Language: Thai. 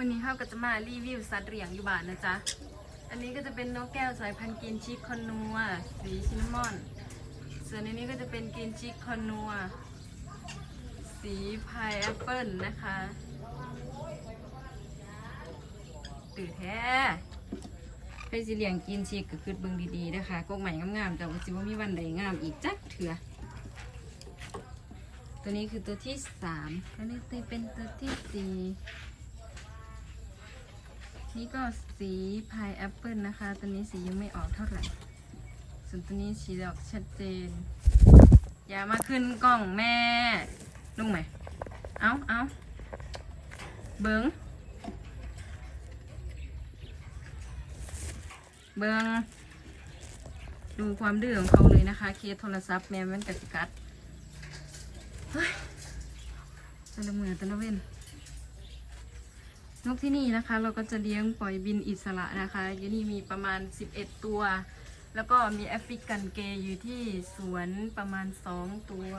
วันนี้เขาก็จะมารีวิวสัตว์เลี้ยงอยู่บ้านนะจ๊ะ อันนี้ก็จะเป็นนกแก้วสายพันธุ์กินชิคคอนัว สีชินมอน ส่วนอันนี้ก็จะเป็นกินชิคคอนัว สีพายแอปเปิลนะคะ ตื่นแท้ไปสิเลี้ยงกินชิคก็คือเบิ่งดีๆนะคะกกใหม่งามๆแต่ว่าสิว่ามีวันใดงามอีกจักเถื่อตัวนี้คือตัวที่สามตัวนี้เป็นตัวที่สี่ นี่ก็สีพายแอปเปิลนะคะ ตัวนี้สียังไม่ออกเท่าไหร่ ส่วนตัวนี้สีออกชัดเจน อย่ามาขึ้นกล่องแม่ลุงไหม เอาเอาเบิงเบิงดูความดื้อของเขาเลยนะคะ เคสโทรศัพท์แม่มันกระสิกัดเฮ้ยจะละเมือตะละเว้น นกที่นี่นะคะ เราก็จะเลี้ยงปล่อยบินอิสระนะคะอยู่นี่มีประมาณ 11 ตัว แล้วก็มีแอฟริกันเกย์อยู่ที่สวนประมาณ 2 ตัว